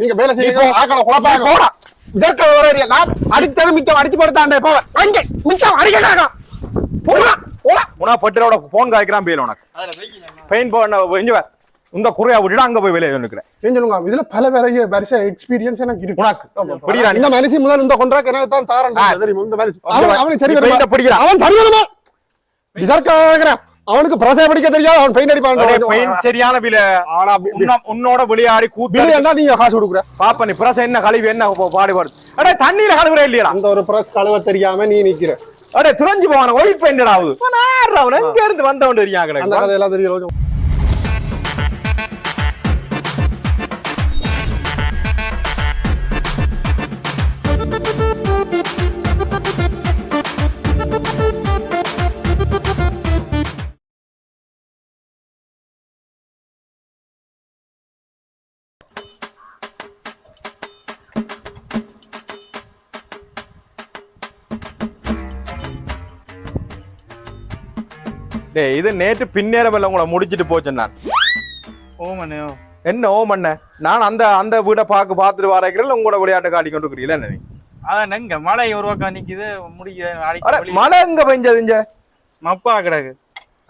நீங்க வேலை செய்ய ஆக்களை குழப்பாங்க. போடா. இதற்கு ஒரு idea. நான் அடித்தது மிச்சம் அடிச்சு படுத்தாண்டே போவேன் அங்கே மிச்சம் அடிக்கிறாங்க போடா போடா. உனா பட்டிரோட போன் காய்க்கிறான் பேர் உனக்கு. பெயின் போன இங்க வா. இந்த குறையா விட்டுட்டு அங்க போய் வெளியே நிற்கிறேன் ஏன் சொல்லுங்க இதுல பல வேலைய வருஷ எக்ஸ்பீரியன்ஸ் எனக்கு இருக்கு. உனக்கு. பிடிக்கிறா நீ. இந்த மனுஷன் முதல் இந்த கொண்டாக்கு எனக்கு தான் தாரன் தெரியும்? இந்த மனுஷன். அவன் அவனுக்கு சரி. அவன் சரி வருமா விசாரிக்க அவனுக்கு பிரசை படிக்க தெரியாது அவன் பெயிண்ட் அடிப்பான் பெயின் சரியான வில ஆனா உன்னோட விளையாடி கூட்டு ஏன்டா நீங்க காசு கொடுக்குற பாப்பா நீ பிரச என்ன கழிவு என்ன பாடுபாடு அடே தண்ணீர கழுவுற இல்லையடா அந்த ஒரு பிரஸ் கழுவ தெரியாம நீ நிக்கிற அடே துறஞ்சு போவான ஒயிட் பெயிண்டட் ஆகுது எங்க இருந்து வந்தவன் தெரியாங்க அந்த கதையெல்லாம் தெரியல டேய் இது நேற்று பின்னேரம் இல்ல உங்களை முடிச்சிட்டு போச்சேன் நான். ஓமனே என்ன ஓ மண்ண நான் அந்த அந்த வீட பாக்கு பாத்துட்டு வரைக்கிறேன் உங்களோட விளையாட்டு காட்டி கொண்டு இருக்கிறீங்களா என்ன அதான் எங்க மழை ஒரு பக்கம் நிக்குது முடிக்குது மழை எங்க பெஞ்சது இங்க? மப்பா கிடக்கு.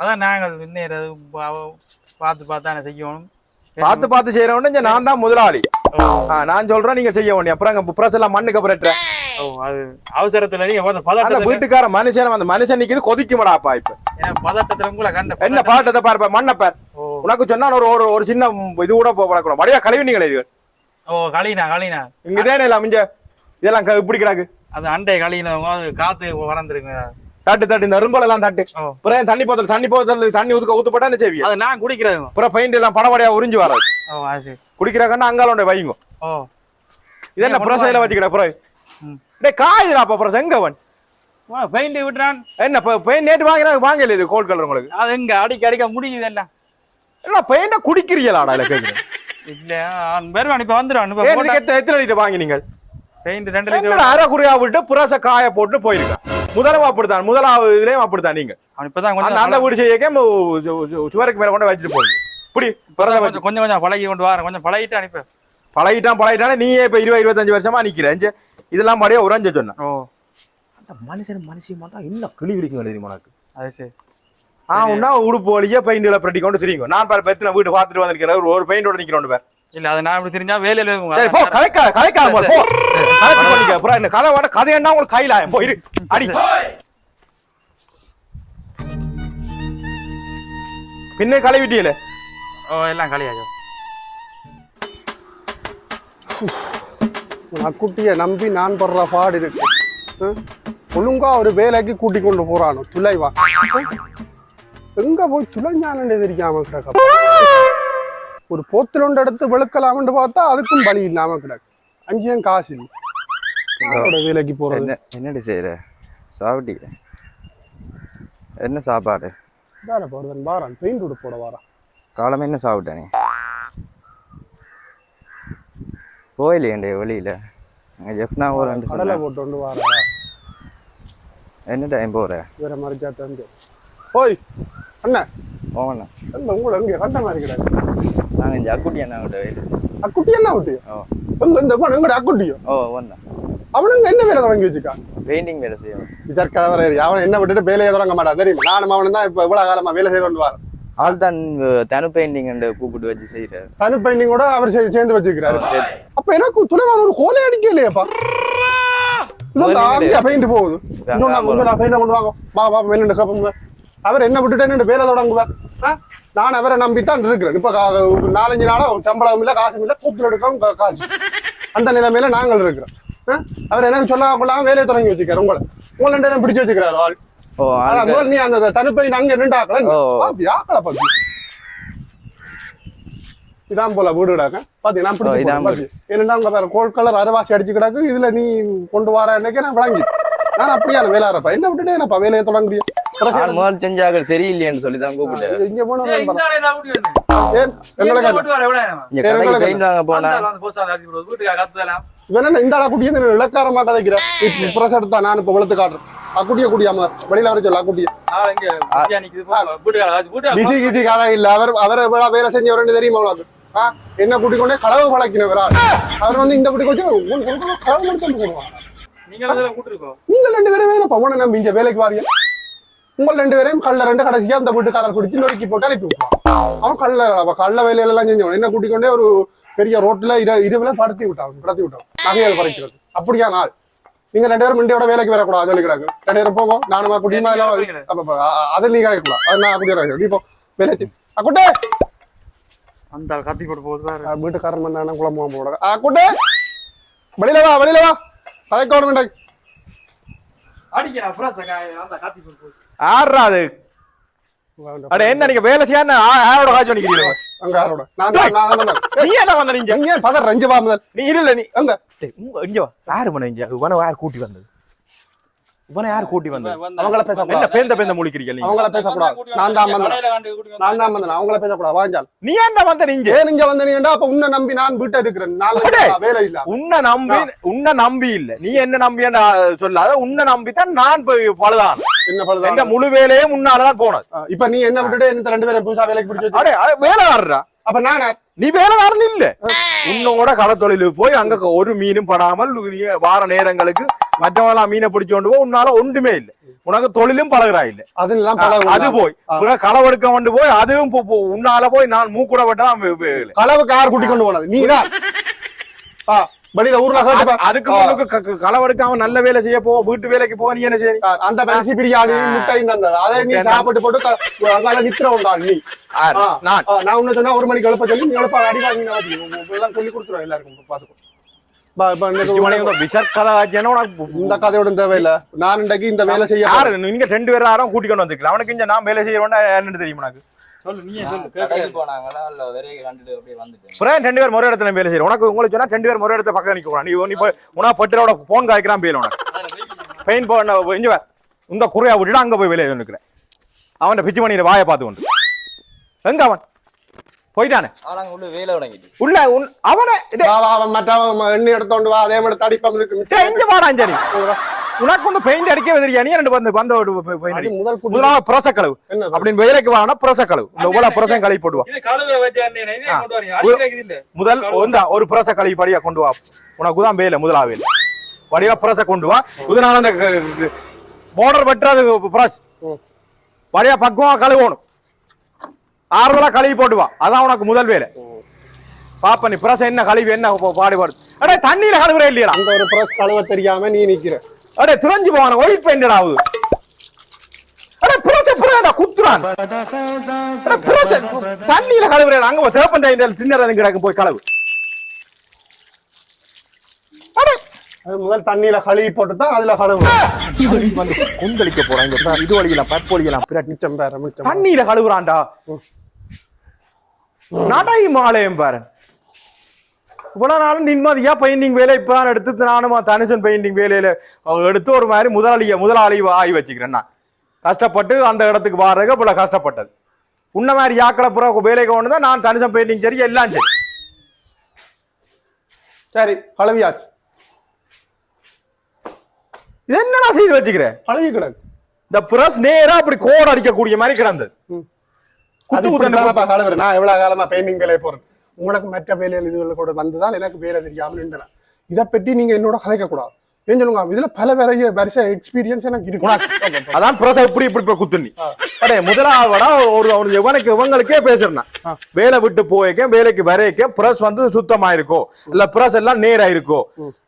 அதான் நாங்கள் இன்னும் பார்த்து பார்த்தானே செய்யணும். பார்த்து பார்த்து செய்யறவன இங்க நான் தான் முதலாளி. நான் சொல்றேன் நீங்க செய்ய வேண்டிய அப்புறம் பிரஸ் எல்லாம் மண்ணுக்கு அப்புறம் அவசரத்துல நீங்க அந்த வீட்டுக்கார மனுஷன் அந்த மனுஷன் நிக்குது இப்ப. பதட்டத்துல உங்களை கண்ட என்ன பாட்டத்தை பாருப்ப மண்ணை பார் ஓ. உனக்கு சொன்னா ஒரு ஒரு ஒரு சின்ன இது கூட போகக்கூடாது வடிவா கழுவி நீங்களே இது. ஓ களினா களினா இங்க இதே இல்ல மிஞ்ச இதெல்லாம் இப்படி கிடக்கு. அது அண்டை களினவங்க அது காத்து வளர்ந்துருங்க தட்டு தட்டு இந்த ரும்பல் எல்லாம் தட்டு. அப்புறம் தண்ணி போத்தல் தண்ணி போத்தல் தண்ணி ஊத்துக்க ஊத்துப்பட்டா என்ன செய்வீங்க? அது நான் குடிக்கிறது. அப்புறம் பெயிண்ட் எல்லாம் படபடியா உறிஞ்சு வராது. குடிக்கிறாங்கன்னா அங்கால வைங்க. இது என்ன வாங்க. வச்சுக்கிட அப்புறம் டேய் காயுதுடா அப்ப அப்புறம் செங்கவன். பெயிண்ட் விட்டுறான். என்ன பெயிண்ட் நேற்று வாங்கினா வாங்கல இது கோல்ட் கலர் உங்களுக்கு? அது எங்க அடிக்க அடிக்க முடியுது எல்லாம் என்ன பெயிண்ட குடிக்கிறீங்களாடா இல்ல கேக்குறேன். இல்ல அவன் போட்டா இதுக்கு எத்தனை லிட்டர் வாங்கினீங்க? பெயிண்ட் ரெண்டு லிட்டர் அரை குறையா விட்டு புரச காய போட்டு போயிருக்கான். முதலும் அப்படித்தான் முதலாவது இதுலயும் அப்படித்தான் நீங்க. அவன் இப்பதான் கொஞ்சம் அந்த வீடு செய்யக்கே மு- சு- சு- சுவருக்கு மேல கொண்டு வச்சுட்டு போகுது? இப்படி கொஞ்சம் கொஞ்சம் பழகி கொண்டு வரேன் கொஞ்சம் பழகிட்டு அனுப்பி பழகிட்டான் பழகிட்டான் நீயே இப்ப இருபது இருபத்தஞ்சு வருஷமா நிக்கிற. இங்க இதெல்லாம் மடியா உறைஞ்ச சொன்ன ஓ. அந்த மனுஷன் மனுஷன் பார்த்தா இன்னும் கிளி கிளிக்கும் தெரியுமா உனக்கு? அது சரி. ஆ உன்னா உடுப்பு வழியே பெயிண்ட்ல பிரட்டி கொண்டு தெரியுங்க. நான் பாரு பெத்தனை வீடு பார்த்துட்டு வந்திருக்கிறேன். ஒரு- ஒரு பெயிண்டோட நிக்கிறோம் பேர். இல்ல அது நான் இப்படி தெரிஞ்சா வேலையில சரி போ கலைக்கா கலைக்காத போல, போ கலைச்சு பண்ணிக்க. அப்புறம் என்ன கதை வாட கதை என்ன உங்களுக்கு கையில? போ இரு. அடி. பின்ன கழுவிட்டியல? ஓ எல்லாம் களியாச்சு குட்டியை நம்பி நான் படுற பாடு இருக்கு? ஒழுங்கா ஒரு வேலைக்கு கூட்டி கொண்டு போறானோ? துளைவா? எங்க போய் துளைஞ்சானே தெரியாம கிடக்க? ஒரு போத்துல ஒன்று எடுத்து வெளுக்கலாம்னு பார்த்தா அதுக்கும் பலி இல்லாம கிடக்கு. அங்கேயும் காசு இல்லை. வேலைக்கு போறது? என்ன என்னடி செய்யற சாப்பிட்டி என்ன சாப்பாடு? வேற போறதன் வாரான். பெயிண்ட் போட வாரான். காலமே என்ன சாப்பிட்ட வெளியில. அங்கே ஜெஃப்னா ஒரு ரெண்டு கடலை போட்டு கொண்டு வாரா என்ன டைம் போற? வேற மாதிரி தந்து ஓய் அண்ணன் போங்கண்ணா. எங்க உங்களை எங்க கண்ட மாதிரி கிடக்கு நாங்கள் இந்த அக்குட்டி அண்ணா கிட்ட வேலை அக்குட்டி என்ன விட்டு? ஓ. எங்க இந்த எங்கட அக்குட்டியோ? ஓ ஒன்றா அவனுங்க என்ன வேலை தொடங்கி வச்சுக்கான் பெயிண்டிங் வேலை செய்யணும் விசாரிக்காத வர அவன் என்ன விட்டுட்டு வேலையை தொடங்க மாட்டான். தெரியும்? நானும் அவனும் தான் இப்ப இவ்வளவு காலமா வேலை செய்து கொண்டு வரேன் ஆள் தான் தனு பெயிண்டிங் கூப்பிட்டு வச்சு செய்கிறார் தனு பெயிண்டிங் கூட அவர் சேர்ந்து வச்சிருக்கிறாரு. அப்ப எனக்கு துளைவான ஒரு கோலை அடிக்கலையேப்பா கோலை பெயிண்ட் போகுது. அவர் என்ன விட்டுட்டு என்ன வேலை தொடங்குவார்? நான் அவரை நம்பித்தான் இருக்கிறேன். இப்ப நாலஞ்சு நாளா சம்பளம் இல்ல காசும் இல்ல கூப்பிட்டு எடுக்கவும் காசு. அந்த நிலைமையில நாங்கள் இருக்கிறோம்? அவர் எனக்கு சொல்ல கொள்ளாம வேலையை தொடங்கி வச்சுக்கிறார் உங்களை உங்களை ரெண்டு நேரம் பிடிச்சு வச்சுக்கிறாரு ஆள். ஓ நீ அந்த தனுப்பை அங்க நின்றாக்கல ஓ. பாத்தி ஆக்கல பாத்தி. இதான் போல வீடு கிடாக்க பாத்தி நான் பிடிச்சி என்னடா வேற கலர் அரைவாசி அடிச்சு கிடக்கு இதுல நீ கொண்டு வர அன்னைக்கு நான் விளங்கி. நான் அப்படியான வேலை அரைப்பா என்ன விட்டுட்டு என்னப்பா வேலையை தொடங்குறிய? ஆள் முதல் செஞ்சாக்கள் சரியில்லையேன்னு சொல்லி தான் கூப்பிட்டு இங்க போன ஏய், இந்த ஆளு என்ன அப்படி வந்து? ஏன் எங்களை எங்க போட்டு வர, எவ்வளவு நேரம்? இங்க வேற கடைக்கு எவ்வளவு பெயிண்ட் வாங்க அந்த போனா இந்த ஆளா குட்டியை பிரஸ் எடுத்தா நான் இப்ப வெளுத்து காட்டுறேன். அக்குட்டிய குடியாம வெளியில வர சொல்ல அக்குட்டிய பிசி கிசி கதை இல்ல. அவர் அவர் எவ்வளவு வேலை செஞ்சவரன்னு தெரியுமா ஆ என்ன கூட்டிக் கொண்டே களவு பழக்கினவரா? அவர் வந்து இந்த குட்டி கொஞ்சம் களவு போடுவாங்க கூட்டிருக்கோம் நீங்க ரெண்டு பேரும் வேணும் பவனை நம்பி இங்க வேலைக்கு வாரிய? உங்கள் ரெண்டு பேரையும் கல்ல ரெண்டு கடைசியா அந்த வீட்டுக்காரர் குடிச்சு நொறுக்கி போட்டு அனுப்பி விட்டான் அவன் கல்ல அவ கள்ள வேலையில எல்லாம் செஞ்சவன். என்ன கூட்டிக் கொண்டே ஒரு பெரிய ரோட்ல இர இரவுல படுத்தி விட்டான் கடத்தி விட்டான். நகைகள் பறிக்கிறது. அப்படியா நாள் நீங்க ரெண்டு பேரும் மிண்டியோட வேலைக்கு வரக்கூடாது சொல்லி கிடக்கு. ரெண்டு பேரும் போங்க நானுமா குடியுமா அதை நீ கேட்கக்கூடாது அது நான் குடியா நீ போ வேலைக்கு. அக்குட்டே அந்த கத்தி போட்டு போகுது வீட்டுக்காரன் வந்தானா குழம்பு போட அக்குட்டே வெளியில வா வெளியில வா. கவர்மெண்ட் அடிக்கிறா அந்த கத்தி போட்டு ஆடுறா அது அட என்ன நீங்க வேலை செய்ய ஆரோட காய்ச்சி நிக்கிறீங்க அங்க யாரோட நான் தான் நான் வந்தேன். நீ என்ன வந்த நீங்க? நீங்க ஏன் பதர் ரஞ்சு வா முதல். நீ இல்ல நீ அங்க. இங்க வா. யாரு பண்ண இங்க? இவனை யார் கூட்டி வந்தது? இவனை யார் கூட்டி வந்தது? அவங்கள என்ன பேசக்கூடாது பேந்த பேந்த முழிக்கிறீங்க நீங்க? அவங்கள பேசக்கூடாது. நான் தான் வந்தேன். நான் தான் வந்தேன். அவங்கள பேசக்கூடாது. வாஞ்சால் நீ என்ன வந்த நீங்க? ஏன் இங்க வந்தீங்கடா அப்ப உன்னை நம்பி நான் வீட்டை இருக்கிறேன் நாலு அடே. வேலை இல்ல உன்னை நம்பி உன்னை நம்பி இல்ல. நீ என்ன நம்பி சொல்லாத உன்னை நம்பி தான் நான் போய் பழுதான் என்ன முழு வேலையே முன்னாலதான் போனது. இப்ப நீ என்ன விட்டுட்டு இந்த ரெண்டு பேரும் புதுசா வேலைக்கு பிடிச்சி வேலைக்காரரா? அப்ப நான்? நீ வேலைக்காரன் இல்ல. உன்னோட கடத்தொழிலுக்கு போய் அங்க ஒரு மீனும் படாமல் வார நேரங்களுக்கு மற்றவங்களாம் மீனை பிடிச்சு கொண்டு போ உன்னால ஒன்றுமே இல்ல. உனக்கு தொழிலும் பழகுறா இல்ல. அதெல்லாம் அது போய். களவெடுக்க கொண்டு போய் அதுவும் உன்னால போய் நான் மூக்குட விட்டான் வேலை களவுக்கு யார் கூட்டி கொண்டு போனது. நீ தான். ஆ. வழியில ஊர்ல. அதுக்கு களவெடுக்காம நல்ல வேலை செய்ய போ வீட்டு வேலைக்கு போ நீ என்ன செய்ய? அந்த பரிசு பிரியாணி முட்டையும் தந்தது அதை நீ சாப்பிட்டு போட்டு அங்கால நித்திர உண்டா நீ. நான். உன்ன சொன்னா ஒரு மணிக்கு எழுப்ப சொல்லி நீ எழுப்ப அடி வாங்கினா எல்லாம் சொல்லி கொடுத்துருவோம் எல்லாருக்கும். பாத்துக்கோ. இந்த இந்த கதையோட தேவையில்ல நான் இன்றைக்கு இந்த வேலை செய்ய நீங்க ரெண்டு பேரும் கூட்டிக்கொண்டு வந்துக்கலாம் அவனுக்கு நான் வேலை செய்ய வேண்டாம் என்னன்னு தெரியும் உனக்கு? ரெண்டு பேர் முறை இடத்துல வேலை செய்யறோம் உனக்கு உங்களுக்கு சொன்னா ரெண்டு பேர் முறை இடத்துல பக்கம் நிக்க நீ நீ உனா பட்டிரோட போன் காய்க்கிறான் பேர் உனக்கு. பெயின் போன இங்க வா. இந்த குறையா விட்டுட்டு அங்க போய் வேலையை நிக்கிறேன் அவன் பிச்சு பண்ணிடுற வாயை பார்த்து கொண்டு. எங்க அவன்? போயிட்டானே? உள்ள வேலை தொடங்கிட்டு. உள்ள உன்- அவனை டேய், வா, வா, அவன் மற்றவன் எண்ணெய் எடுத்தோண்டு வா. அதே மாதிரி தடிப்பம் இருக்கு. இங்க சரி உனக்கு ஒன்று பெயிண்ட் அடிக்கவே தெரியா நீ ரெண்டு வந்து வந்து பெயிண்ட் அடி. முதல் முதலாவது புரச அது? அப்படின்னு வேலைக்கு வாங்கினா புரச கலவு இந்த இவ்வளவு புரசம் கழுவி போடுவா. இது கழுவுற வச்சு அண்ணே இதே ஆ. கொண்டு வரீங்க அடிக்கிறது இல்ல. முதல் ஒன்றா ஒரு புரச கழுவி படியா கொண்டு வா. உனக்கு தான் வேலை முதலா வேலை படியா புரச கொண்டு வா. இதனால அந்த பார்டர் வெட்டுறது புரஸ். படியா பக்குவமா கழுவணும். ஆறுதலா கழுவி போட்டு வா அதான் உனக்கு முதல் வேலை. பாப்பா நீ புரச என்ன கழுவி என்ன பாடுபாடு. அடே தண்ணியில கழுவுறே இல்லையா அந்த ஒரு பிரஸ் கழுவ தெரியாம நீ நிக்கிற. அடே துறஞ்சு போவான ஒயிட் பெயிண்டட் ஆகுது அடே புரச புரச குத்துறான். அடே புரச தண்ணியில கழுவுறேன் அங்க போய் சேப்பன் டைண்டல் தின்னறது கிடக்கு போய் கழுவு. அடே. அது முதல் தண்ணியில கழுவி போட்டு தான் அதுல கழுவு. வந்து கொந்தளிக்க பாரு, இது வழியலாம் பற்பு வழியலாம் பிராட்டி மிச்சம் பேர மிச்சம் தண்ணியில கழுவுறான்டா. நடை மாலையம் பாரு. இவ்வளவு நாளும் நிம்மதியா பெயிண்டிங் வேலை இப்ப தான் எடுத்து நானும் தனுஷன் பெயிண்டிங் வேலையில எடுத்து ஒரு மாதிரி முதலாளிய முதலாளி ஆகி வச்சுக்கிறேன் நான். கஷ்டப்பட்டு அந்த இடத்துக்கு வாரதுக்கு இவ்வளவு கஷ்டப்பட்டது. உன்ன மாதிரி யாக்களை புற வேலைக்கு ஒன்று தான் நான் தனுஷன் பெயிண்டிங் சரி எல்லாம் சரி. சரி கழுவியாச்சு இது என்னடா செய்து வச்சுக்கிறேன் கழுவி கிடக்கு. இந்த பிரஸ் நேரா அப்படி கோடு அடிக்கக்கூடிய மாதிரி கிடந்தது. நான் எவ்வளவு காலமா பெயிண்டிங் வேலையை போறேன்? உங்களுக்கு மற்ற வேலைகள் இதுகள் கூட வந்துதான் எனக்கு வேலை தெரியாம நின்றேன். இதை பற்றி நீங்க என்னோட கதைக்க கூடாது ஏன் சொல்லுங்க? இதுல பல வரைய வரிசை எக்ஸ்பீரியன்ஸ் எனக்கு இருக்கு. அதான் பிரச இப்படி இப்படி போய் குத்துனி. அடே முதலாவடா ஒரு அவனுக்கு இவனுக்கு இவங்களுக்கே பேசுறேன். வேலை விட்டு போய்க்க வேலைக்கு வரைக்க பிரஸ் வந்து சுத்தமா இருக்கோ இல்ல பிரஸ் எல்லாம் நேரா இருக்கோ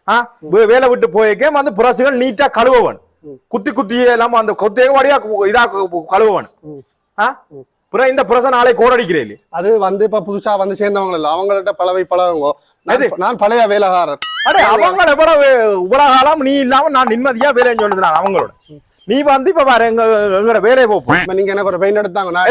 ஆ, வே- வேலை விட்டு போய்க்க வந்து பிரஸ்கள் நீட்டா கழுவவன். குத்தி குத்தி எல்லாம் அந்த கொத்தே வழியா இதா கழுவவன். ம். ஆ? பிறகு இந்த பிரச நாளை கோடடிக்கிறே இல்லையே அது வந்து இப்ப புதுசா வந்து சேர்ந்தவங்க இல்ல அவங்கள்ட்ட பழவை பழகுங்க? நான் பழைய வேலைக்காரர் அடே அவங்க எவ்வளவு இவ்வளவு காலம் நீ இல்லாம நான் நிம்மதியா சொல்லுது நான் அவங்களோட. நீ வந்து இப்ப பாரு எங்க எங்களோட வேலையை போப்போம் நீங்க எனக்கு ஒரு பெயிண்ட் எடுத்தாங்க?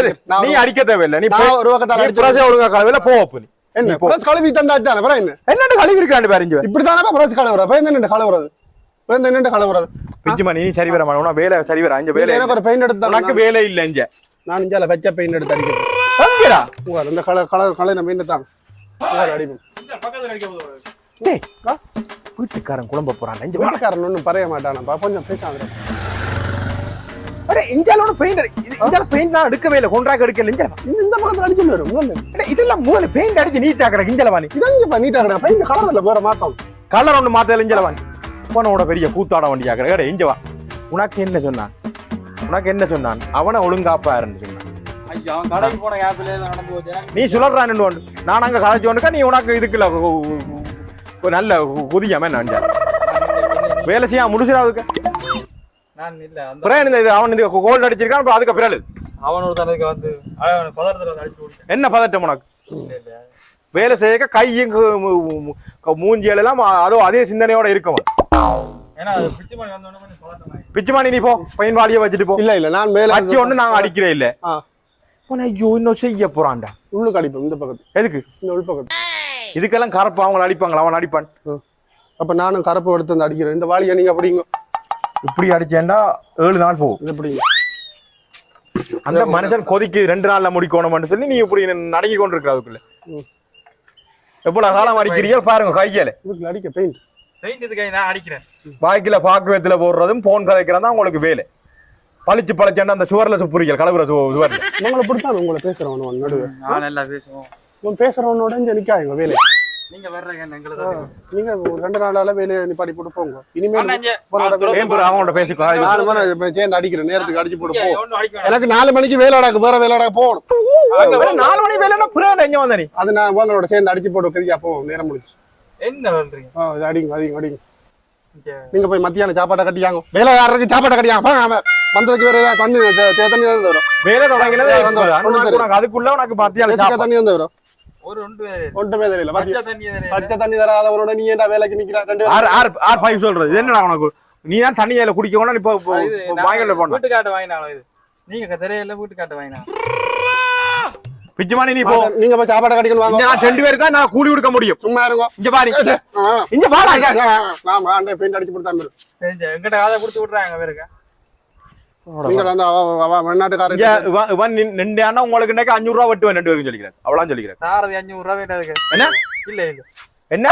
நீ அடிக்க தேவையில்லை. நீ ஒரு பக்கத்தால பிரச ஒழுங்கா கழுவில போ அப்ப நீ. என்ன? பிரஸ் கழுவி தந்தாச்சான அப்புறம் என்ன? என்னண்டு கழுவி இருக்காண்டு பாரு இங்க. இப்படித்தானப்பா பிரஸ் கழுவுற? இப்ப என்ன கழுவுறது? இப்ப என்ன என்ன கழுவுறது? பிச்சுமா நீ சரி வர மாட்டோம் வேலை சரி வர அஞ்சு வேலை எனக்கு ஒரு பெயிண்ட் எடுத்தாங்க? உனக்கு வேலை இல்ல இங்க. நான் இஞ்சால வெச்ச பெயிண்ட் எடுத்து அடிக்கிறேன் எங்கடா உங்க இந்த கலர் கலர் கலர் பெயிண்ட் தாங்க உங்க அடிப்போம். இந்த பக்கத்துல அடிக்க போதும் டேய். ஆ? வீட்டுக்காரன் குழம்ப போறான் வா. வீட்டுக்காரன் ஒன்றும் பறைய மாட்டானப்பா. கொஞ்சம் பேசாங்க அட இஞ்சாலோட பெயிண்ட் இஞ்சால பெயிண்ட் நான் எடுக்கவே இல்லை. கொண்டாக்க எடுக்கல இஞ்சல. இந்த இந்த பக்கத்துல அடிச்சு வரும். இதெல்லாம் முதல்ல பெயிண்ட் அடிச்சு நீட்டா கிடக்கு இஞ்சல வாணி. இதங்க நீட்டா கிடக்கு பையன் கலர் இல்ல வேற மாத்தம். கலர் ஒன்று மாத்தல இஞ்சல வாணி. போனோட பெரிய கூத்தாட வண்டியா கிடக்கு இஞ்ச வா. உனக்கு என்ன சொன்னான் உனக்கு என்ன சொன்னான்? அவனை ஒழுங்காப்பா இருந்து சொன்னான். நீ சுழறான்னு நான் அங்க கதைச்சு ஒன்றுக்கா நீ உனக்கு இதுக்குல ஒரு நல்ல குதியாம நான் வேலை செய்ய பிறகு இந்த இது அவன் இந்த கோல்டு அடிச்சிருக்கான் அதுக்கு பிறகு அவன் வந்து என்ன பதட்டம் உனக்கு? வேலை செய்ய கையும் கு- மு- மு- கு- மூஞ்சிகள் எல்லாம் அதோ அதே சிந்தனையோட இருக்கும் பிச்சுமாணி நீ போ பையன் வாடிய வச்சுட்டு போ. இல்ல இல்ல நான் மேல வச்சு ஒண்ணு நாங்க அடிக்கிறே இல்ல. ஐயோ இன்னும் செய்ய போறான்டா. உள்ளுக்கு அடிப்போம் இந்த பக்கத்து. எதுக்கு? இந்த உள் பக்கத்து. இதுக்கெல்லாம் கரப்பு அவங்க அடிப்பாங்களா? அவன் அடிப்பான். அப்ப நானும் கரப்பு எடுத்து வந்து அடிக்கிறேன். இந்த வாளியை நீங்க அப்படிங்க இப்படி அடிச்சேன்டா ஏழு நாள் போகும் இது எப்படிங்க அந்த மனுஷன் கொதிக்கு ரெண்டு நாள்ல முடிக்கணும்னு சொல்லி நீ இப்படி நடங்கி கொண்டிருக்கிற அதுக்குள்ள. ம். எவ்வளவு காலம் அடிக்கிறியோ பாருங்க கையால. அடிக்க பெயிண்ட். பாக்கில பாக்குவத்துல போடுறதும் போன் கதைக்கிறதும் தான் உங்களுக்கு வேலை. பளிச்சு பளிச்சேன்னா அந்த சுவர்ல சுப்புரிகள் கலவுற சுவர்ல. உங்களை பிடித்தான் உங்களை பேசுறவன் நடுவே. நான் நல்லா பேசுவோம். இவன் பேசுறவனோட இங்க நிக்காங்க வேலை. நீங்க வர்றீங்க நீங்க ஒரு ரெண்டு நாளால வேலையை நிப்பாடி போட்டு போங்க. இனிமேல் அண்ணா, இங்க உங்களோட ஆ, ஏன் பிறகு அவங்கள்ட்ட பேசி நாலு மணி சேர்ந்து அடிக்கிறேன் நேரத்துக்கு அடிச்சு போட்டு போ. எனக்கு நாலு மணிக்கு வேலை நடக்கு வேற வேலை நடக்க போகணும். வேலை நாலு மணி வேலைன்னா புரியல எங்க வந்த நீ அது நான் உங்களோட சேர்ந்து அடிச்சு போட்டு கதிக்கா போவோம் நேரம் முடிச்சு என்ன பண்றீங்க ஆ, இது அடிங்க அடிங்க அடிங்க. இங்க. நீங்க போய் மத்தியானம் சாப்பாட்டை கட்டியாங்க. வேலை யாருக்கு சாப்பாட்டை கட்டியாங்க? வந்ததுக்கு வேற ஏதாவது தண்ணி தண்ணி தான் வரும் வேலை தொடங்கினது அதுக்குள்ள உனக்கு மத்தியான தண்ணி வந்து வரும். ஒன்றுமே தெரியல. பச்சை தண்ணி தண்ணி தராதவனோட நீ ஏன்டா வேலைக்கு நிக்கிற? ரெண்டு ஆறு ஆறு ஃபைவ் சொல்றது. என்னடா உனக்கு? நீ தான் தண்ணியில குடிக்கணும் இப்போ இது நான் வாங்கல போன வீட்டுக்காட்ட வாங்கினாலும் இது. நீங்க தெரியல வீட்டுக்காட்ட வாங்கினா. பிச்சுமானி நீ போ. நீங்க போய் வாங்க. நான் ரெண்டு பேருக்கு தான் நான் கூலி கொடுக்க முடியும். சும்மா இருங்க. இங்க பாரு. இங்க அந்த பெயிண்ட் அடிச்சு கொடுத்தா தெரிஞ்ச எங்கிட்ட காதை கொடுத்து விட்றாங்க பேருக்க? உங்களுக்கு அஞ்சூறு ரூபா வெட்டுவேன் ரெண்டு பேருக்கும் சொல்லிக்கிறேன். அவ்வளவு சொல்லிக்கிறேன். அஞ்சூறு ரூபா என்ன? இல்ல இல்ல. என்ன?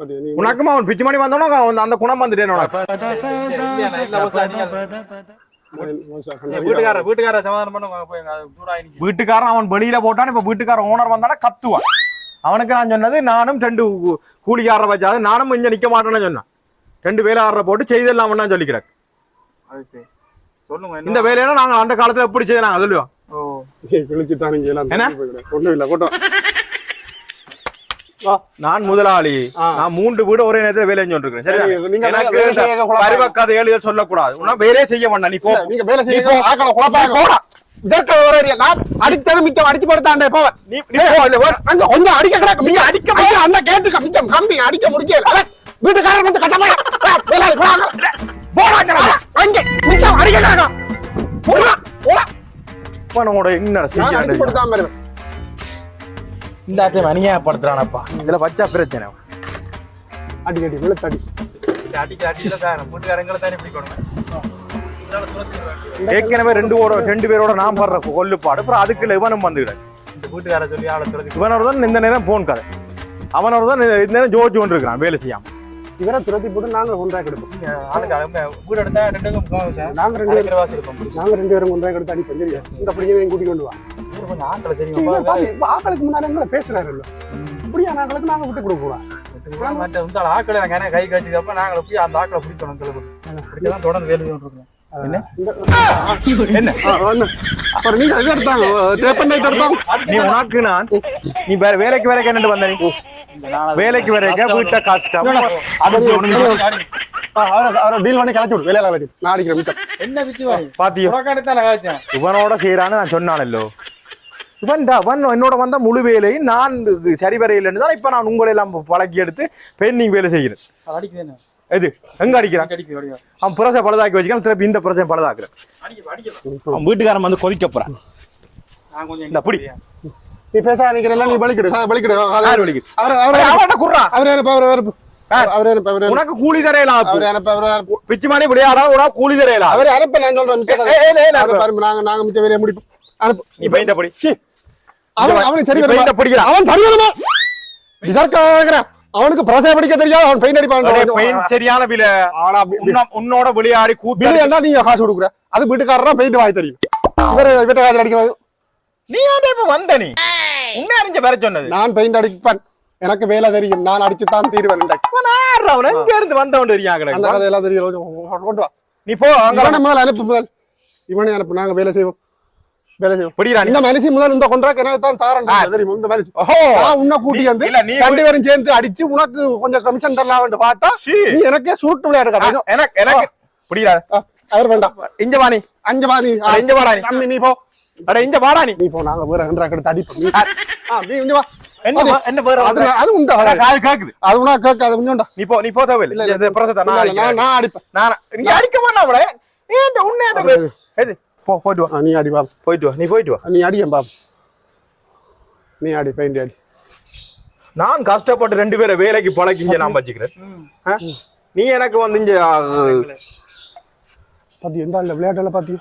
நீ- உனக்கும் அவன் பிச்சு மணி வந்தோன்னா அவன் அந்த குணம் வந்துட்டேன் வீட்டுக்காரன் அவன் வெளியில போட்டான் இப்ப வீட்டுக்காரன் ஓனர் வந்தானா கத்துவான். அவனுக்கு நான் சொன்னது நானும் ரெண்டு கூலிக்காரரை வச்சாது நானும் இங்க நிக்க மாட்டேன்னு சொன்னான். ரெண்டு வேலையாளரை போட்டு செய்தெல்லாம் அது சரி. சொல்லுங்க இந்த வேலையெல்லாம் நாங்க அந்த காலத்துல எப்படி செய்ய நாங்க சொல்லுவோம்? ஒண்ணும் இல்ல கூட்டம் நான் முதலாளி. நான் மூன்று வீடு ஒரே நேரத்துல வேலை செஞ்சு கொண்டிருக்கிறேன். சரியா? பருவ கதைகள் சொல்லக்கூடாது. உன்ன வேலையே செய்ய வேண்டாம் நீ போ. நீங்க வேலை செய்ய போடா. இதற்கு ஒரு அடி. நான் அடிச்சது மிச்சம் அடிச்சு போடுத்தாண்டே போவ. நீ கொஞ்சம் அடிக்க கிடக்கு நீங்க அடிக்க அந்த கேட்டுக்க மிச்சம். கம்பி அடிக்க முடிக்கல வீட்டுக்காரர் வந்து போடாங்க போடாங்க அங்க மிச்சம் அடிக்க கிடக்கு. போடா போடா. என்ன செய்ய அடிச்சு போடுத்தாம இந்த அநியாயப்படுத்துறானப்பா. இதுல வச்சா பிரச்சனை. அடி அடி வெளுத்தடி ஏற்கனவே ரெண்டு ஓட ரெண்டு பேரோட நான் படுற கொல்லுப்பாடு அப்புறம் அதுக்குள்ள இவனும் வந்துக்கிட இந்த வீட்டுக்கார சொல்லி ஆளை துரத்தி இவனோட தான் இந்த நேரம் போன் கதை அவனோட தான் இந்த நேரம் ஜோதிச்சு கொண்டு இருக்கிறான் வேலை செய்யாம. இவரை துரத்தி போட்டு நாங்க ஒன்றா கெடுப்போம். நீங்க ஆளுக்கு அவங்க வீடு எடுத்தா சார் நாங்க ரெண்டு பேரும் அடிக்கிற வாசி இருக்கும் நாங்க ரெண்டு பேரும் ஒன்றா கெடுத்து அடிப்போம் இந்த பிள்ளைங்க கூட்டி கொண்டு வா. இவரு கொஞ்சம் ஆண்களை சரி, தெரியும் முன்னாடி பேசுறாரு இப்படியா நாங்களுக்கு நாங்க விட்டு கொடுக்க கூடாது மற்ற இந்த ஆக்களை நாங்க என்ன கை நாங்களை போய் அந்த ஆக்களை பிடிக்கணும் கிளம்பு தொடர்ந்து வேலை இருக்கோம். எடுத்தாங்க. நீ உனக்கு நான்? நீ வேற வேலைக்கு வேலைக்கு என்னட்டு வந்த நீ? வேலைக்கு வேலைக்கு. வீட்டை கஷ்டம் இவனோட செய்யறான்னு நான் சொன்னானல்லோ. இவன் டா- அவன் என்னோட வந்த முழு வேலையும் நான் இது சரி வரையில்லைன்னு தான் இப்ப நான் உங்களை எல்லாம் பழக்கி எடுத்து பெயிண்டிங் வேலை செய்கிறேன். அடிக்குது எது? எங்க அடிக்கிறான்? அவன் புரசை பழுதாக்கி வச்சுக்கான் திருப்பி இந்த புரசை பழுதாக்குறேன். அவன் வீட்டுக்காரன் வந்து கொதிக்க போறான். நான் கொஞ்சம் இந்த புடி. நீ பேச நிக்கிறல நீ பலிக்கிடு பலிக்கிடு? அவர் அவன் அவர் அவர் அவர் அனுப்பு அவர் அவர் அனுப்பு உனக்கு கூலி தரையலாம் அவர் அவர் பிச்சு மாதிரி விளையாடா உனக்கு கூலி தரையலாம் அவர் அனுப்ப நான் சொல்றேன் அவர் நாங்க நாங்க மிச்ச வேலையை முடிப்போம். அனுப்பு. படி. சீ. அவன் அவனுக்கு சரி வருமா? பெயிண்ட பிடிக்கிறான் அவன் சரி வருமா? அவனுக்கு பிரசை படிக்க தெரியாது. அவன் பெயிண்ட் அடே, அடிப்பான் பெயின் சரியான விலை. ஆனா உன்ன- உன்னோட விளையாடி பில்லு என்ன? நீங்க காசு கொடுக்குற. அது வீட்டுக்காரரா பெயிண்ட் வாங்கி தெரியும் இவரு வீட்டு காசு அடிக்கிறது நீ ஏன்டா இப்ப வந்த நீ? உண்மை அறிஞ்ச வர சொன்னது? நான் பெயிண்ட் அடிப்பேன். எனக்கு வேலை தெரியும். நான் அடிச்சு தான் தீருவேன் அவன்? எங்க இருந்து வந்தவன் தெரியா அந்த கதையெல்லாம் தெரியும். கொண்டு வா. நீ போ அங்க முதல்ல அனுப்பு முதல். இவனை அனுப்பு. நாங்க வேலை செய்வோம் வேலை செய்வோம் பிடிடா நீ இந்த மனுஷி முதல் இந்த கொண்டாக்கு தான் தாரன் தெரியும் இந்த மனுஷி உன்னை கூட்டி வந்து ரெண்டு பேரும் சேர்ந்து அடிச்சு உனக்கு கொஞ்சம் கமிஷன் தரலாம் பார்த்தா. நீ எனக்கே சுருட்டு விளையாடு எனக்கு எனக்கு. பிடிடா அவர் வேண்டாம். இங்க வா நீ. அஞ்சு வா நீ. அட, இங்க வாடா நீ. நீ போ. அட இங்க வாடா நீ. நீ போ நாங்க வேற கடத்து அடிப்போம். நீ- இங்க வா. என்ன வேற அது அது உண்டா? கேக்குது. அது உனா கேட்க அது கொஞ்சம் நீ போ நீ போ தேவையில்லை. நான் அடிப்பேன். நான் நீ அடிக்க வேண்டாம் அவளை. ஏன் உன்னை போ போயிட்டு வா நீ அடி பாப் போயிட்டு வா நீ போயிட்டு வா நீ அடியன் பாப் நீ அடி பெயிண்ட் அடி நான் கஷ்டப்பட்டு ரெண்டு பேரை வேலைக்கு பழக்கிங்க நான் வச்சுக்கிறேன் ஆ? நீ எனக்கு வந்து இங்க ஆ, பாத்தியா இந்த ஆள்ல விளையாட்டுல பாத்தியா?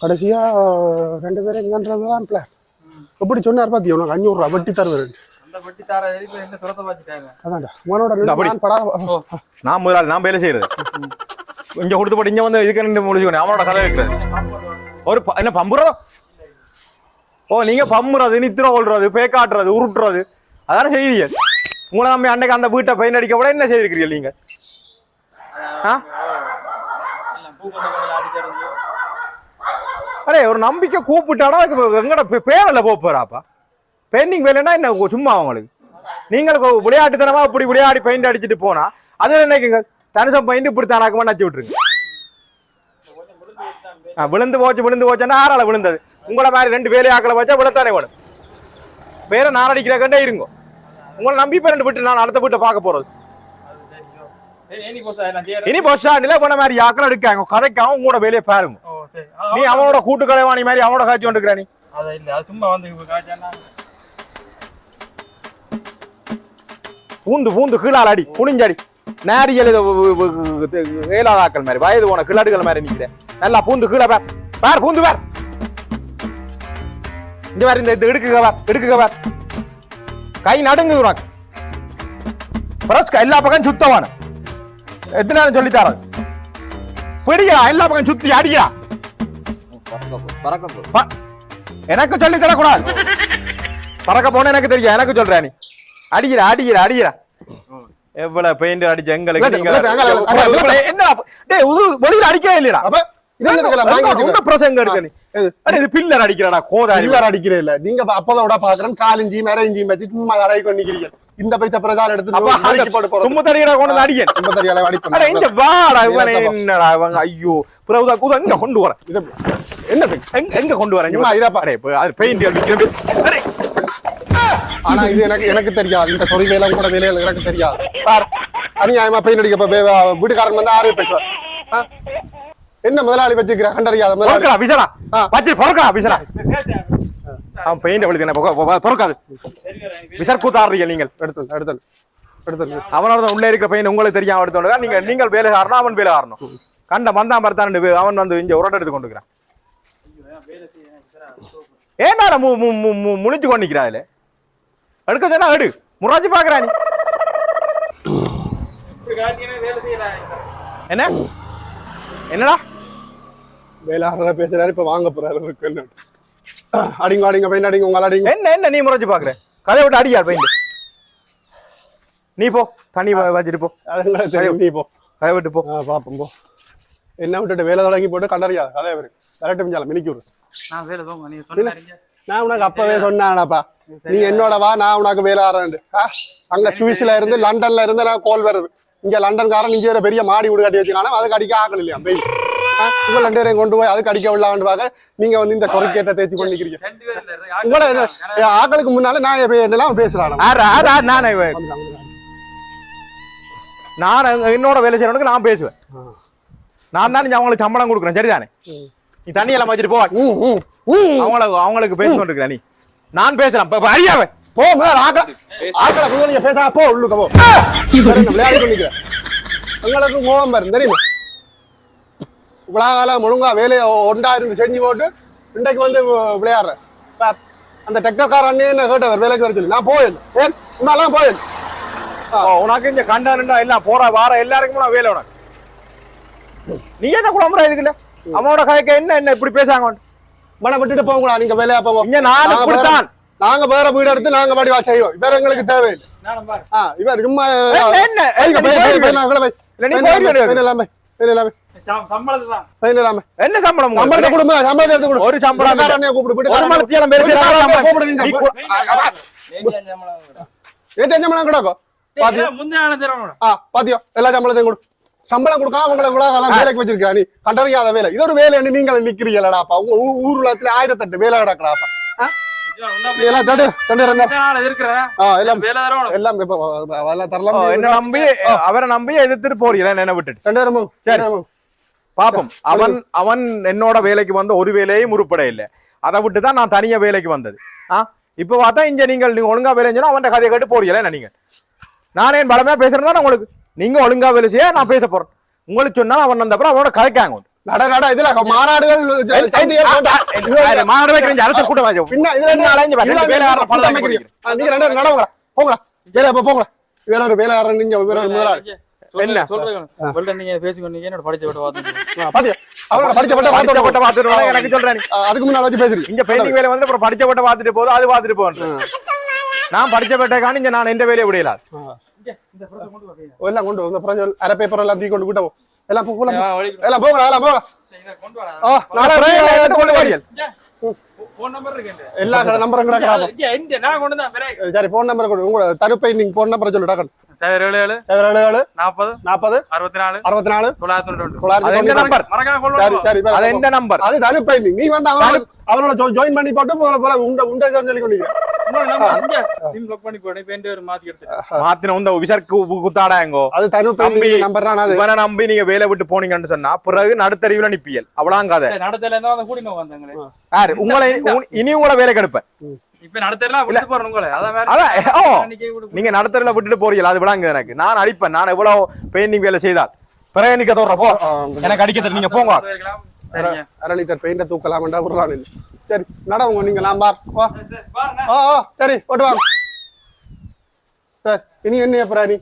கடைசியா ரெண்டு பேரும் எங்கன்றதுதான் பிளான் எப்படி சொன்னார் பாத்தியா உனக்கு அஞ்சூறு ரூபா வட்டி தருவேன் அந்த வட்டி தார எழுப்பி என்ன துரத்த வச்சுட்டாங்க அதான்டா உனோட நான் வேலை செய்யறது. இங்க கொடுத்து போட்டு இங்க வந்து இதுக்கு ரெண்டு முடிச்சுக்கணும் அவனோட கதை இருக்குது ஒரு ப- என்ன பம்புறதோ ஓ நீங்க பம்புறது நித்திர கொள்றது பேக்காட்டுறது உருட்டுறது. அதான செய்வீங்க உங்களை நம்ம அன்னைக்கு அந்த வீட்டை பெயிண்ட் அடிக்க கூட என்ன செய்திருக்கிறீங்க நீங்க? அரே ஒரு நம்பிக்கை கூப்பிட்டாடா அதுக்கு எங்கட பே- போக போறாப்பா? பெயிண்டிங் வேலைன்னா என்ன சும்மா அவங்களுக்கு? நீங்களுக்கு விளையாட்டுத்தனமா இப்படி விளையாடி பெயிண்ட் அடிச்சிட்டு போனா அது என்னைக்குங்க தனுசம் பெயிண்ட் இப்படி தானாக்குமா நச்சு விட்டுருங்க. விழுந்து போச்சு விழுந்து போச்சுன்னா ஆறால விழுந்தது. உங்களை மாதிரி ரெண்டு வேலையாக்களை வச்சா விழத்தானே வேணும் வேற நான் அடிக்கிற கண்டே இருங்கோ. உங்களை நம்பி இப்ப ரெண்டு விட்டு நான் அடுத்த வீட்டை பார்க்க போறது. இனி பஸ் ஸ்டாண்ட்ல போன மாதிரி ஆக்கள் எடுக்காங்க. கதைக்காம உங்களோட வேலையை பாருங்க. நீ அவனோட கூட்டு கலைவாணி மாதிரி அவனோட காய்ச்சி கொண்டுக்கிற நீ. பூந்து பூந்து கீழால் அடி குனிஞ்சடி நேரியல் இது வ- வ- வ- ஏலாதாக்கள் மாதிரி வயது போன கிளாடுகள் மாதிரி நிக்கிறேன் நல்லா பூந்து கீழே பார். பார் பூந்து பார். இங்க பார் இந்த எடுக்குக பார் எடுக்குக பார். கை நடுங்குது உனக்கு. எல்லா பக்கம் சுத்தவான எத்தனை சொல்லி தரது பிடிக்கிறா எல்லா பக்கம் சுத்தி அடிக்கிறா. எனக்கு சொல்லி தரக்கூடாது. பறக்க போன எனக்கு தெரியும் எனக்கு சொல்ற நீ. அடிக்கிற அடிக்கிற அடிக்கிற. எவ்வளவு பெயிண்ட் அடிச்ச எங்களுக்கு. என்ன டேய் உது வெளியில அடிக்கவே இல்லடா. அப்ப இது? உன்ன பிரசங்க? அட இது பில்லர் அடிக்கிறடா கோதாரி. இல்ல அடிக்கிறே இல்ல. நீங்க அப்பதோட பாக்குறேன். காலிஞ்சி மறைஞ்சியும் வச்சு சும்மா அடை கொண்டு நிக்கிறீங்க. இந்த பரிச பிரச்சாரம் எடுத்து தும்மு தடியடா கொண்டு அடிக்க. ரொம்ப இங்க வாடா இவனே என்னடா இவங்க ஐயோ. பிரவுதா கூத எங்க கொண்டு வரேன். இது என்னது எங்க கொண்டு வரேன்? சும்மா. அடே இப்ப அது பெயிண்ட் அடிக்கிறது அடே ஆனா இது எனக்கு எனக்கு தெரியாது. இந்த தொழில் வேலை கூட வேலைகள் எனக்கு தெரியாது. பார் அநியாயமா பெயின் அடிக்க வீட்டுக்காரன் வந்து ஆறு பேசுவார்? என்ன முதலாளி வச்சுக்கிற? கண்டறியாத முதலாளி. விசரா. வச்சு பொறுக்கடா விசரா அவன் பெயிண்ட் அவளுக்கு என்ன பொறுக்காது. விசர் கூத்தாடுறீங்க நீங்கள். எடுத்து எடுத்து எடுத்து. அவனோட உள்ள இருக்கிற பையன் உங்களுக்கு தெரியாம எடுத்தோட நீங்க நீங்கள் வேலை காரணம் அவன் வேலை காரணம் கண்ட மந்தான் பரத்தான் அவன் வந்து இங்க உரட்ட எடுத்து கொண்டுக்கிறான் ஏன்டா மு மு மு மு முனிச்சு கொண்டு நிக்கிறா அதுல? எடுக்க சொன்னா எடு. முறாச்சு பாக்குறா நீ. என்ன? என்னடா? வேளாளர் பேசுறாரு இப்ப வாங்க போறாரு இருக்கு அடிங்க அடிங்க பெயின் அடிங்க உங்களை அடிங்க. என்ன என்ன நீ முறைச்சு பாக்குற? கதை விட்டு அடியார் பையன்? நீ போ தண்ணி வச்சுட்டு போ. நீ போ. கதை விட்டு போ. பாப்போம் போ. என்ன விட்டுட்டு வேலை தொடங்கி போட்டு கண்டறியாத கதை இவரு கரெக்ட் மிஞ்சால மினிக்கு விடு நான் வேலை நான் உனக்கு அப்பவே சொன்னானப்பா. நீ என்னோட வா நான் உனக்கு வேலை ஆறேன் அங்க சுவிஸ்ல இருந்து லண்டன்ல இருந்து நான் கோல் வருது. இங்க லண்டன்காரன் இங்க ஒரு பெரிய மாடி வீடு கட்டி வச்சுக்கான அதுக்கு அடிக்க ஆக்கல இல்லையா? பெய். உங்க ரெண்டு பேரையும் கொண்டு போய் அதுக்கு அடிக்க விடலான்னு பார்க்க நீங்க வந்து இந்த கொறுக்கேட்ட தேய்ச்சி பண்ணி நிக்கிறீங்க. ரெண்டு பேர் இல்ல உங்களோட ஆக்களுக்கு முன்னால நான் என்னெல்லாம் பேசுறான். ஆறு ஆறு ஆறு நானே நான் என்னோட வேலை செய்யறவனுக்கு நான் பேசுவேன். நான் தான் அவங்களுக்கு சம்பளம் கொடுக்குறேன் சரிதானே? நீ தண்ணி எல்லாம் வச்சுட்டு போ. அவங்களுக்கு அவங்களுக்கு பேசிட்டு இருக்கிற நீ. நான் பேசுறேன். அறியாவே போ முதல்ல ஆக்கள் ஆக்களை முதல்ல நீங்க பேசா போ உள்ளுக்க போ. விளையாடி கொண்டிருக்கிறேன் உங்களுக்கு கோபம் வரும் தெரியுமா? இவ்வளவு காலம் ஒழுங்கா வேலையை ஒண்டா இருந்து செஞ்சு போட்டு இன்றைக்கு வந்து விளையாடுறேன் பார் அந்த டெக்டர்கார அண்ணே என்ன கேட்டவர் வேலைக்கு வர சொல்லி. நான் போயிடல ஏன்? உன்னாலாம் போயிடல ஓ, உனக்கு இங்க கண்டானுண்டா எல்லாம் போற வார எல்லாருக்கும் நான் வேலை உனக்கு. நீ என்ன குழம்புற இதுக்குல அவனோட கதைக்க என்ன என்ன இப்படி பேசாங்க மன விட்டுட்டு போங்களா நீங்க வேலையா போங்க. இங்க நாலு நாங்க வேற- இப்படித்தான் நாங்க வேற வீடு எடுத்து நாங்க வடிவா செய்வோம். இவர் எங்களுக்கு தேவையில்லை. இவர் சும்மா என்ன, சம்பளம் சம்பளத்தை? கொடுங்க, சம்பளத்தை எடுத்து கொடு. ஒரு சம்பளம் இல்ல. வீட்டுக்காரனையும் கூப்பிடு, ஒரு வீட்டுக்காரனையும் மலத்தியாலம் பேசி வீட்டுக்காரனையும் கூப்பிடு நீங்க. நீ கு- ஏட்டு சம்பளம் கிடக்கும் பாத்தியோ? எல்லா சம்பளத்தையும் கொடு. சம்பளம் கொடுக்காம உங்களை இவ்வளவு காலம் வேலைக்கு வச்சிருக்கா நீ. கண்டறியாத வேலை. இது ஒரு வேலை நீங்கள் நிக்கிறீங்களாப்பா உங்க ஊ- ஊர் உலகத்துல ஆயிரத்தெட்டு வேலை நம்பி அவரை நம்பி எதிர்த்துட்டு போறீங்களா? என்ன விட்டுட்டு. சரி. பாப்போம். அவன் அவன் என்னோட வேலைக்கு வந்த ஒரு வேலையும் உருப்பட இல்லை. அதை விட்டு தான் நான் தனியா வேலைக்கு வந்தது. ஆ? இப்ப பார்த்தா இங்க நீங்கள் நீங்க ஒழுங்கா வேலை அவன் கதையை கேட்டு போறீங்களா? நீங்க? நானே என் பலமே பேசுறேன் உங்களுக்கு? நீங்க ஒழுங்கா வேலை செய்ய நான் பேச போறேன். உங்களுக்கு சொன்னா அவன் வந்த அப்புறம் அவனோட கதைக்காங்க நட நட இதுல மாநாடுகள் மாநாடு வைக்கிற அரசு கூட்டம். பின்ன இதுல நீங்க ரெண்டு பேரும் நடவுங்க போங்களா வேலை இப்ப போங்களா வேற ஒரு வேலையாரன் நீங்க வேற ஒரு முதலாளி என்ன? சொல்றேன் நீங்க பேசிக்கொண்டீங்க என்னோட படிச்ச விட்டு பாத்தியா? படிச்ச பட்ட படிச்ச வார்த்தை பட்ட பார்த்துட்டு வா, எனக்கு சொல்றேன். அதுக்கு முன்னால வச்சு பேசுறீங்க இங்க பெயிண்டிங் வேலை வந்து அப்புறம் படிச்ச போதும் அது பார்த்துட்டு போகணும் நான் படிச்ச பட்டேக்கான இங்க நான் எந்த வேலையை விடையல கொண்டு வா. எல்லாம் கொண்டு வந்து பிரஜல் அரை பேப்பர் எல்லாம் தூக்கி கொண்டு விட்டோம் எல்லாம் போ- போலாம். ஆ, வலிக்கு. எல்லாம் போங்களா எல்லாம் இதை கொண்டு. வாடியல். எல்லா கடை நம்பரும். சரி போன் நம்பர் கொடு உங்களோட தருப்பை நீங்க போன் நம்பர் சொல்லு டக்கன் வேலை விட்டு போனீங்கன்னு சொன்னா பிறகு நடுத்தறிவுல நிப்பியல். அவ்வளவு கதை. உங்களை இனி- இனி உங்களை வேலை கெடுப்பேன் ஓ. நீங்க நடுத்தறிவுல விட்டுட்டு போறீங்க அது விளங்குது எனக்கு. நான் அடிப்பேன். நான் எவ்வளவு பெயிண்டிங் வேலை செய்தால். பிறகு நிக்க தோற போ. எனக்கு அடிக்க நீங்க போங்க. அரை லிட்டர் பெயிண்ட தூக்கலாம்டா விடுறான் சரி நடவுங்க நீங்க நான் பார். வா. சரி, போட்டு வாங்க. சரி இனி என்ன நீ?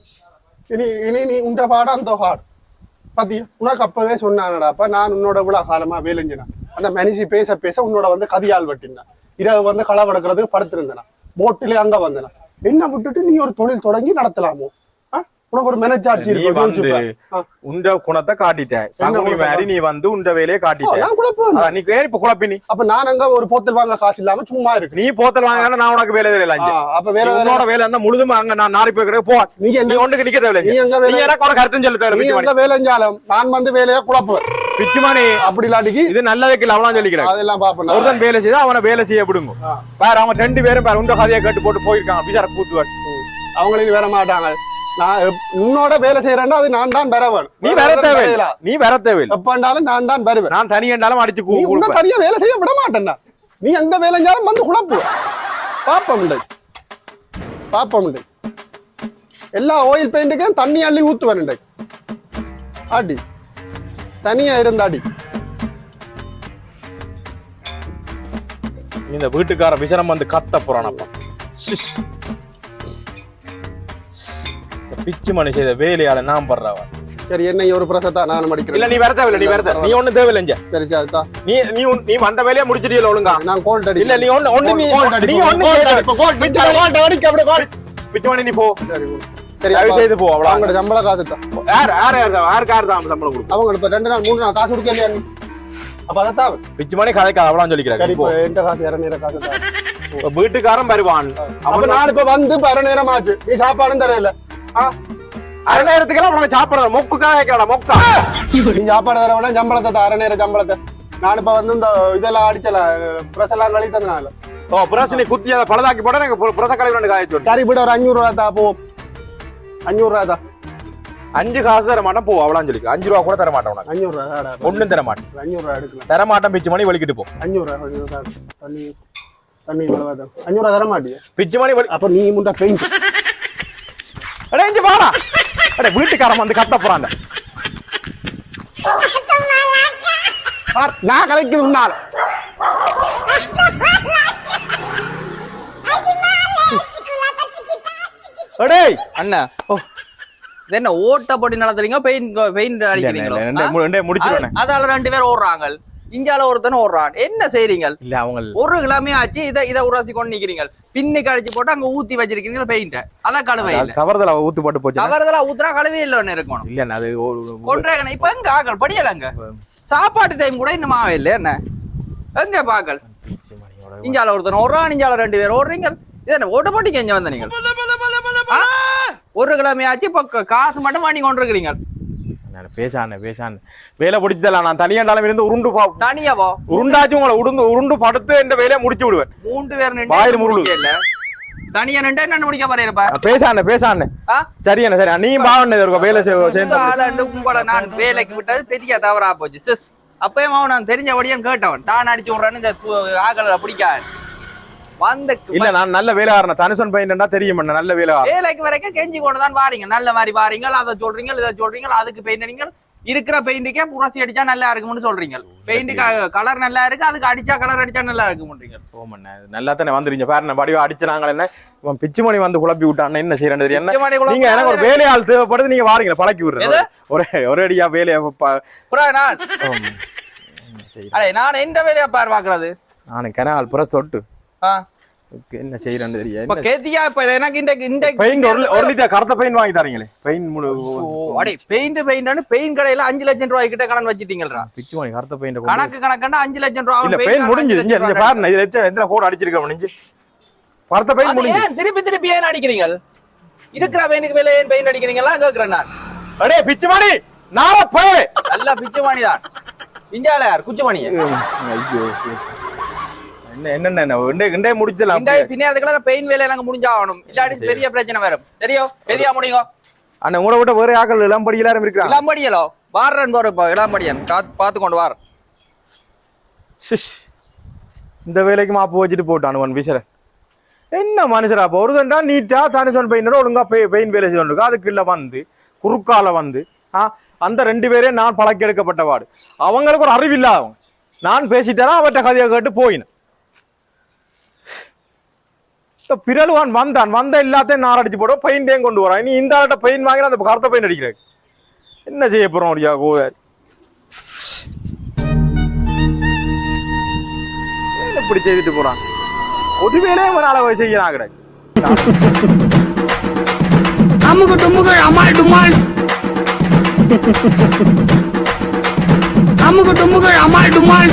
இனி இனி நீ உண்ட பாடம் அந்த பாடு. பாத்தியா? உனக்கு அப்பவே சொன்னானடா அப்ப நான் உன்னோட இவ்வளவு காலமா வேலைஞ்சினேன். அந்த மனுஷி பேச பேச உன்னோட வந்து கதியால் வட்டினான். இரவு வந்து களை வடக்கிறதுக்கு படுத்திருந்தேனா. போட்டிலே அங்க வந்தேனா. என்ன விட்டுட்டு நீ ஒரு தொழில் தொடங்கி நடத்தலாமோ? உனக்கு ஒரு இருக்கு. ஆ. உண்ட குணத்தை காட்டிட்ட. சகுனி குணத்தை மாதிரி நீ வந்து உண்ட வேலையை ஓ, காட்டிட்ட நான் குழப்பம் நீ ஏன் இப்ப குழப்பி நீ? அப்ப நான் அங்க ஒரு போத்தல் வாங்க காசு இல்லாம சும்மா இருக்கு. நீ போத்தல் வாங்கினா நான் உனக்கு வேலை தெரியல அப்ப வேற உன்னோட வேலை இருந்தா முழுதும் அங்க நான் நாரி போய் கிடக்கு போ நீ என்ன ஒன்றுக்கு நிக்க தேவையில்லை. நீ எங்க நீ வேலை எனக்கு ஒரு கருத்தும் சொல்ல தேவை நீ பிச்சுமணி எங்க வேலைஞ்சாலும் நான் வந்து வேலையை குழப்புவேன். பிச்சுமணி அப்படி இல்லாட்டிக்கு இது நல்லதுக்கு இல்லை அவனா சொல்லிக்கிறேன் அதெல்லாம் பாப்பேன் நான். ஒருத்தன் வேலை செய்தா அவனை வேலை செய்ய விடுங்க. பாரு அவங்க ரெண்டு பேரும் பாரு உண்ட கதையை கேட்டு போட்டு போயிருக்காங்க. பிசார கூத்துவார். அவங்களும் வர மாட்டாங்க. நான் உன்னோட வேலை செய்யறேன்னா அது நான் தான் பெற வேணும். நீ வர தேவையில்லை. நீ வர தேவையில்லை. எப்பண்டாலும் நான் தான் வருவேன் நான் தனியண்டாலும் அடிச்சு நீ உன்ன தனியா வேலை செய்ய விட மாட்டேன்டா நீ எங்க வேலை செஞ்சாலும் வந்து குழப்பு. பாப்பம் இல்லை பாப்பம் இல்லை எல்லா ஆயில் பெயிண்ட்டுக்கும் தண்ணி அள்ளி ஊத்துவேன் அடி தனியா இருந்த அடி இந்த வீட்டுக்கார விசனம் வந்து கத்த போறானப்பா பிச்சு மணி செய்த வேலையால நான் படுறவன் சரி என்னை ஒரு பிரசத்தா நானும் இல்ல அடிக்கிறேன் நீ வர தேவையில்ல நீ வர தேவை நீ ஒண்ணும் தேவையில்லை இங்க. சரி சரி தா. நீ நீ நீ வந்த வேலையை முடிச்சிட்டீல ஒழுங்கா? நான் கோல்ட் அடி இல்ல நீ ஒண்ணு ஒண்ணு நீ நீ ஒண்ணு பிச்சு மணி நீ போ. சரி தயவு செய்து போ அவ்வளவு அவங்களோட சம்பள காசு தான். யார் யார் யார் தான் யாருக்கு யார் தான் சம்பளம் கொடுக்கும்? அவங்க இப்ப ரெண்டு நாள் மூணு நாள் காசு கொடுக்க இல்லையா அப்ப அதான் பிச்சு மணி கதைக்காத அவ்வளவு சரி சொல்லிக்கிறேன் இப்ப போ எந்த காசு நேரம் காசு தான். இப்ப வீட்டுக்காரன் வருவான் அப்ப நான் இப்ப வந்து இப்ப அரை நேரம் ஆச்சு நீ சாப்பாடும் தரையில அரை நேரத்துக்கெல்லாம் உனக்கு சாப்பிடுற மொக்குக்கா கேட்கறா மொக்கா. நீ சாப்பாடு தர வேணா சம்பளத்தை அரை நேரம் சம்பளத்தை. நான் இப்ப வந்து இந்த இதெல்லாம் அடிச்சல பிரஸ் எல்லாம் கழி தந்தனால ஓ பிரஸ் நீ குத்தி அதை பழுதாக்கி போட எனக்கு பிரச கழிவு ரெண்டு காய்ச்சி. சரி விட ஒரு அஞ்சூறு ரூபா தா போவோம் அஞ்சூறு ரூபா தான் அஞ்சு காசு தர மாட்டேன் போ அவ்வளவு சொல்லி அஞ்சு ரூபா கூட தர மாட்டேன் உனக்கு அஞ்சூறு ரூபா தாடா. ஒண்ணும் தர மாட்டேன் அஞ்சூறு ரூபா எடுக்கலாம் தர மாட்டேன் பிச்சு மணி வலிக்கிட்டு போ அஞ்சூறு ரூபா அஞ்சூறு ரூபா தண்ணி தண்ணி அஞ்சூறு ரூபா தர மாட்டியா பிச்சு மணி வலி அப்ப நீ முண்டா பெயிண்ட் அடே இங்க வாடா அடே வீட்டுக்காரன் வந்து கத்த போறான் நான் கலைக்குது உன்னால அடேய் அண்ணா. ஓ. இது என்ன ஓட்ட போட்டி நடத்துறீங்க பெயிண்ட் பெயிண்ட் அடிக்கிறீங்களோ? முடிச்சிருவேன் அது- அதால ரெண்டு பேர் ஓடுறாங்க. இஞ்சால ஒருத்தன ஓடுறான். என்ன செய்றீங்க? இல்ல அவங்க ஒரு கிழமை ஆச்சு இதை இதை உராசி கொண்டு நிக்கிறீங்க. பின்னுக்கு அடிச்சு போட்டு அங்க ஊத்தி வச்சிருக்கீங்க பெயிண்ட அதான் கழுவை இல்ல. தவறுதல ஊத்து போட்டு போச்சு. தவறுதலா ஊத்துறா கழுவே இல்ல ஒண்ணு இருக்கணும். இல்ல அது கொன்றாங்க இப்ப எங்க ஆக்கள் படியலங்க சாப்பாட்டு டைம் கூட இன்னும் இல்ல என்ன? எங்க மணியோட இஞ்சால ஒருத்தன் ஓடுறான் இஞ்சால ரெண்டு பேர் ஓடுறீங்க. இது என்ன ஓட்ட போட்டிக்கு எங்க வந்த நீங்க ஆ? ஒரு கிழமை ஆச்சு இப்ப காசு மட்டும் வாங்கி கொண்டு இருக்கிறீங்க நான் பேசானே பேசானே வேலை பிடிச்சதല്ല நான் தனியாண்டாலும் இருந்து உருண்டு பா தனியாவோ? உருண்டாச்சும் உங்களை உருண்டு உருண்டு படுத்து இந்த வேலையை முடிச்சு விடுவேன். மூன்று பேர் வாயில் முருளு. இல்ல? தனியா நின்று என்ன முடிக்க போறீப்பா பேசானே பேசானே ஆ? சரி நீ பாவண்ணே இருக்க வேலை சேர்ந்து ஆளாண்டு உங்களை நான் வேலைக்கு விட்டது பெரிய தவறா போச்சு. சிஸ் அப்பயும் அவன் நான் தெரிஞ்சபடியும் கேட்டவன். தான் அடிச்சு விடுறேன்னு இந்த ஆக்களை பிடிக்காது. வந்த இல்ல நான் நல்ல வேலைக்காரன் தனுசன் பையன்டா தெரியும் நல்ல வேலைக்காரன் வேலைக்கு வரைக்கும் கெஞ்சி கொண்டு தான் வாரீங்க. நல்ல மாதிரி வாரீங்க அதை சொல்றீங்க இதை சொல்றீங்க அதுக்கு பெயிண்ட் அடிங்க இருக்கிற பெயிண்ட்டுக்கே புரசி அடிச்சா நல்லா இருக்கும்னு சொல்றீங்க பெயிண்ட் கலர் நல்லா இருக்கு அதுக்கு அடிச்சா கலர் அடிச்சா நல்லா இருக்கும்ன்றீங்க போமண்ணே நல்லா தானே வந்துருங்க பாரு நான் வடிவா அடிச்சாங்க என்ன? இவன் பிச்சு மணி வந்து குழப்பி விட்டான் என்ன செய்யறேன் தெரியும் நீங்க எனக்கு ஒரு வேலையாள் தேவைப்படுது நீங்க வாரீங்க பழக்கி எது? விடுறேன் ஒரே ஒரே அடியா வேலையை நான். என்ன வேலையா பார் பாக்குறது நானு கனால் புற தொட்டு. என்ன செய்யறேன்னு இப்ப கேத்தியா இப்ப எனக்கு இந்த இந்த பெயிண்ட் ஒரு லிட்டர் கருத்த பெயிண்ட் வாங்கி தரீங்களே? பெயிண்ட் முழு அடே பெயிண்ட் பெயிண்ட் பெயிண்ட் கடையில அஞ்சு லட்சம் ரூபாய் கிட்ட கடன் வச்சிட்டீங்களா பிச்சு மணி கருத்த பெயிண்ட் கணக்கு அஞ்சு லட்சம் ரூபாய் இல்ல பெயிண்ட் முடிஞ்சு இங்க இங்க பாருங்க இது எத்தனை எத்தனை கோட் அடிச்சிருக்க முடிஞ்சு கருத்த பெயிண்ட் முடிஞ்சு ஏன் திருப்பி திருப்பி ஏன் அடிக்கிறீங்க இருக்கிற பெயினுக்கு மேல ஏன் பெயிண்ட் அடிக்கிறீங்களா? கேக்குறேன் நான். அடே பிச்சு மணி நார போயே நல்லா பிச்சுவாணி தான் இந்தியால யார் ஐயோ. என்ன என்னென்ன என்ன இண்டே இண்டே முடிச்சலாம் இந்த பின்னாடி பெயின் வேலை எனக்கு முடிஞ்சாகணும் இல்லாட்டி பெரிய பிரச்சனை வரும். தெரியும்? பெரிய முடியும் அண்ணா உங்களை விட்ட வேற ஆக்கள் இளம்படி எல்லாரும் இருக்கிறாங்க. இளம்படியலோ? வாரன் போற இப்போ இளம்படியன். பார்த்து கொண்டு வார. சிஷ். இந்த வேலைக்கு மாப்பு வச்சுட்டு போட்டான் ஒன் விசரன் என்ன மனுஷரா அப்போ? ஒரு கண்டா நீட்டா தானே சொன்ன பெயினோட ஒழுங்கா பெய் பெயின் வேலை செய்து கொண்டிருக்கா அதுக்குள்ள வந்து குறுக்கால வந்து ஆ? அந்த ரெண்டு பேரே நான் பழக்கி எடுக்கப்பட்ட வாடு அவங்களுக்கு ஒரு அறிவு இல்லாதவங்க நான் பேசிட்டேனா அவற்றை கதையை கேட்டு போயினேன். இப்ப பிறலுவான் வந்தான் வந்த எல்லாத்தையும் நார் அடிச்சு போட பெயின்டையும் கொண்டு வரான் நீ இந்த ஆள்கிட்ட பெயின் வாங்கினா அந்த கருத்த பெயின் அடிக்கிறாங்க என்ன செய்ய போறோம் அப்படியா கோவை என்ன இப்படி செய்துட்டு போறான் ஒரு வேலையை ஒரு அளவு செய்யலாம் கிடையாது அமுகு டுமுகு அமால் டுமால் அமுகு டுமுகு அமால் டுமால்